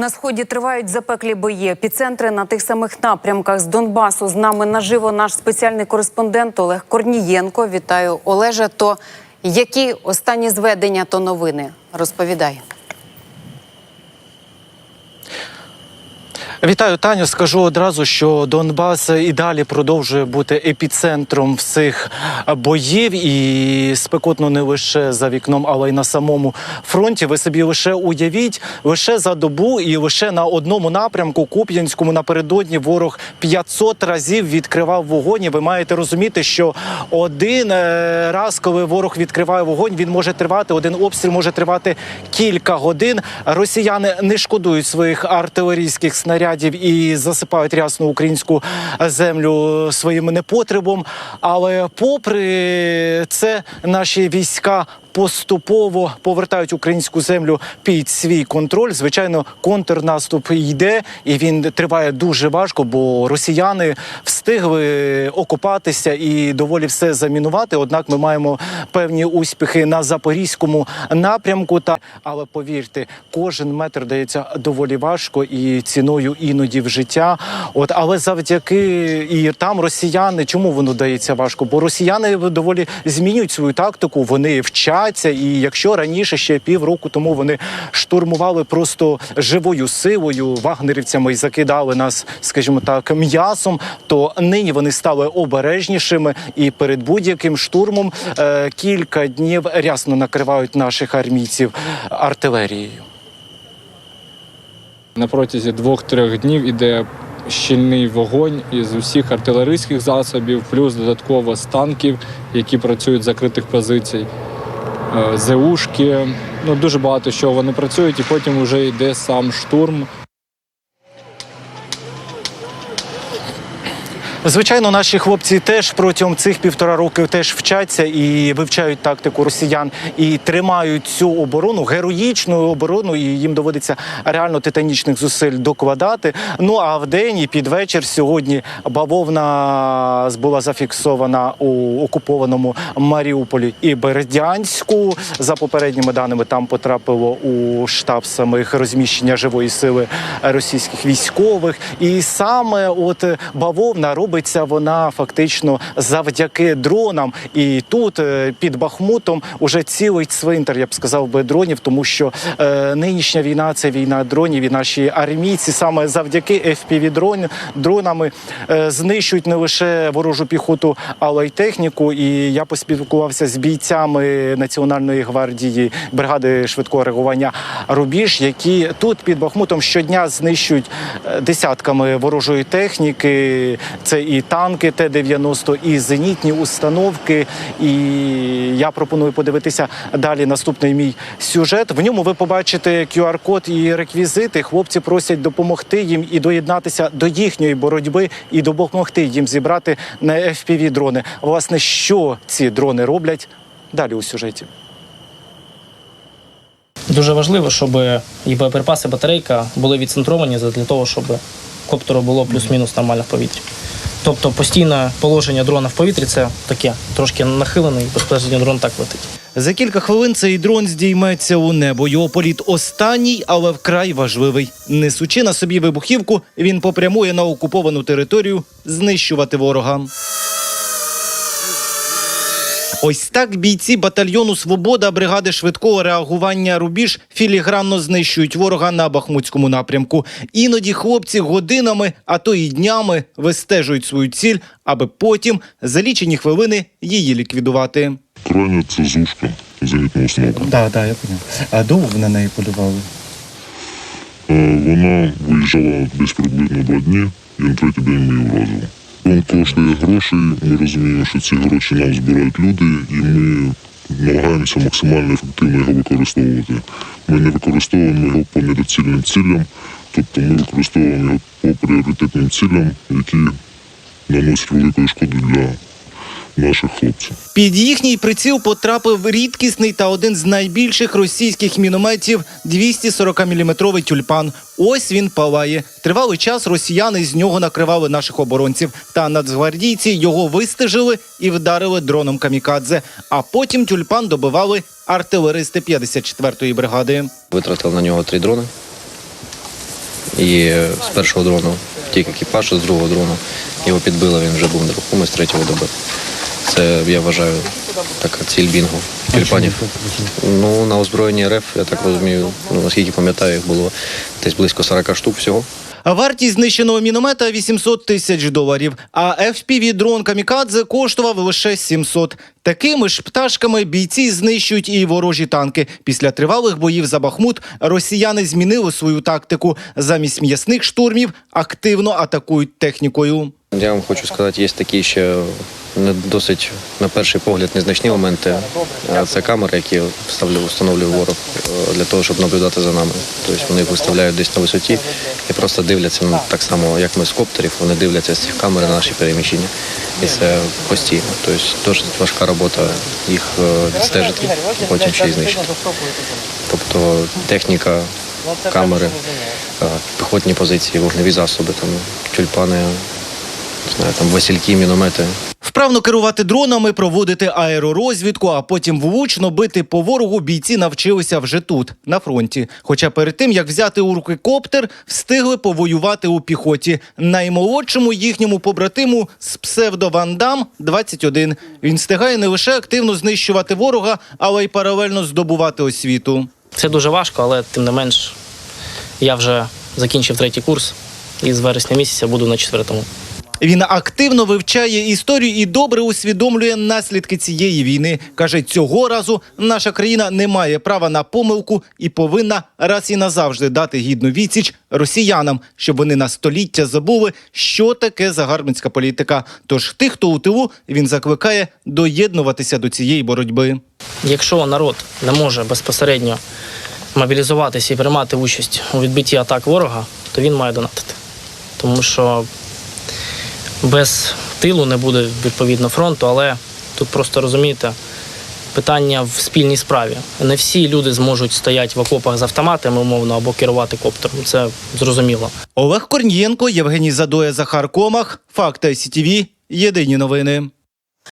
На сході тривають запеклі бої. Епіцентри на тих самих напрямках з Донбасу. З нами наживо наш спеціальний кореспондент Олег Корнієнко. Вітаю, Олеже. То які останні зведення то новини? Розповідай. Вітаю, Таню. Скажу одразу, що Донбас і далі продовжує бути епіцентром всіх боїв і спекотно не лише за вікном, але й на самому фронті. Ви собі лише уявіть, лише за добу і лише на одному напрямку Куп'янському напередодні ворог 500 разів відкривав вогонь. І ви маєте розуміти, що один е, раз, коли ворог відкриває вогонь, він може тривати. Один обстріл може тривати кілька годин. Росіяни не шкодують своїх артилерійських снарядів і засипають рясну українську землю своїм непотребом. Але попри це, наші війська. Поступово повертають українську землю під свій контроль. Звичайно, контрнаступ йде, і він триває дуже важко, бо росіяни встигли окупатися і доволі все замінувати. Однак ми маємо певні успіхи на запорізькому напрямку. Та але повірте, кожен метр дається доволі важко і ціною іноді в життя. От але завдяки і там росіяни, чому воно дається важко? Бо росіяни доволі змінюють свою тактику. Вони вчаться, і якщо раніше ще півроку тому вони штурмували просто живою силою вагнерівцями і закидали нас, скажімо так, м'ясом, то нині вони стали обережнішими. І перед будь-яким штурмом е, кілька днів рясно накривають наших армійців артилерією. На протязі двох-трьох днів іде щільний вогонь із усіх артилерійських засобів, плюс додатково з танків, які працюють з закритих позицій, ЗУшки. Ну дуже багато що вони працюють, і потім вже йде сам штурм. Звичайно, наші хлопці теж протягом цих півтора роки теж вчаться і вивчають тактику росіян і тримають цю оборону, героїчну оборону, і їм доводиться реально титанічних зусиль докладати. Ну а в день і під вечір сьогодні бавовна була зафіксована у окупованому Маріуполі і Бердянську. За попередніми даними там потрапило у штаб самих розміщення живої сили російських військових. І саме от бавовна робиться вона фактично завдяки дронам. І тут е, під Бахмутом уже цілий цвинтар, я б сказав би, дронів, тому що е, нинішня війна це війна дронів. І наші армійці саме завдяки fpv дрон, дронами е, знищують не лише ворожу піхоту, але й техніку. І я поспілкувався з бійцями Національної гвардії бригади швидкого реагування Рубіж, які тут під Бахмутом щодня знищують е, десятками ворожої техніки. Це і танки Т-90, і зенітні установки. І я пропоную подивитися далі наступний мій сюжет. В ньому ви побачите QR-код і реквізити. Хлопці просять допомогти їм і доєднатися до їхньої боротьби і допомогти їм зібрати на fpv дрони. Власне, що ці дрони роблять далі у сюжеті. Дуже важливо, щоб і боєприпаси, батарейка були відцентровані для того, щоб коптеру було плюс-мінус нормально в повітрі. Тобто постійне положення дрона в повітрі це таке, трошки нахилений, безпосередньо дрон так летить. За кілька хвилин цей дрон здійметься у небо. Його політ останній, але вкрай важливий. Несучи на собі вибухівку, він попрямує на окуповану територію знищувати ворога. Ось так бійці батальйону Свобода бригади швидкого реагування Рубіж філігранно знищують ворога на Бахмутському напрямку. Іноді хлопці годинами, а то і днями вистежують свою ціль, аби потім за лічені хвилини її ліквідувати. Крайня це зушка зенітного установка. Так, так, я поняв. А довго ви на неї полювали? Е, Вона виїжджала десь приблизно два дні, і на третій день ми її вразили. Він коштує грошей, ми розуміємо, що ці гроші нам збирають люди, і ми намагаємося максимально ефективно його використовувати. Ми не використовуємо його по недоцільним цілям, тобто ми використовуємо його по пріоритетним цілям, які наносять великої шкоди для наших хлопців. Під їхній приціл потрапив рідкісний та один з найбільших російських мінометів 240-мм тюльпан. Ось він палає. Тривалий час росіяни з нього накривали наших оборонців. Та нацгвардійці його вистежили і вдарили дроном камікадзе. А потім тюльпан добивали артилеристи 54-ї бригади. Витратили на нього три дрони. І з першого дрону втік екіпаж, з другого дрону його підбило, він вже був нерухомий, з третього добив. Це, я вважаю, така ціль бінгу тюльпанів. Ну, на озброєнні РФ, я так розумію, ну, наскільки пам'ятаю, їх було десь близько 40 штук всього. Вартість знищеного міномета 800 тисяч доларів, а FPV дрон Камікадзе коштував лише 700. Такими ж пташками бійці знищують і ворожі танки. Після тривалих боїв за Бахмут росіяни змінили свою тактику. Замість м'ясних штурмів активно атакують технікою. Я вам хочу сказати, є такі ще досить на перший погляд незначні моменти. Це камери, які вставлю- встановлює ворог е, для того, щоб наблюдати за нами. Тобто вони їх виставляють десь на висоті і просто дивляться ну, так само, як ми з коптерів, вони дивляться з цих камер на наші переміщення. І це постійно. Тобто досить важка робота їх е, відстежити, а потім ще й знищити. Тобто техніка, камери, е, піхотні позиції, вогневі засоби, там тюльпани, знаю, там васильки, міномети. Вправно керувати дронами, проводити аеророзвідку, а потім влучно бити по ворогу бійці навчилися вже тут, на фронті. Хоча перед тим як взяти у руки коптер, встигли повоювати у піхоті. Наймолодшому їхньому побратиму з псевдо Вандам 21. Він встигає не лише активно знищувати ворога, але й паралельно здобувати освіту. Це дуже важко, але тим не менш я вже закінчив третій курс і з вересня місяця буду на четвертому. Він активно вивчає історію і добре усвідомлює наслідки цієї війни. каже, цього разу наша країна не має права на помилку і повинна раз і назавжди дати гідну відсіч росіянам, щоб вони на століття забули, що таке загарбницька політика. Тож тих, хто у тилу, він закликає доєднуватися до цієї боротьби. Якщо народ не може безпосередньо мобілізуватися і приймати участь у відбитті атак ворога, то він має донатити. Тому що без тилу не буде відповідно фронту, але тут просто розумієте, питання в спільній справі. Не всі люди зможуть стояти в окопах з автоматами, умовно, або керувати коптером. Це зрозуміло. Олег Корнієнко, Євгеній Задоя, Захар Комах. Факти СІТІВІ. Єдині новини.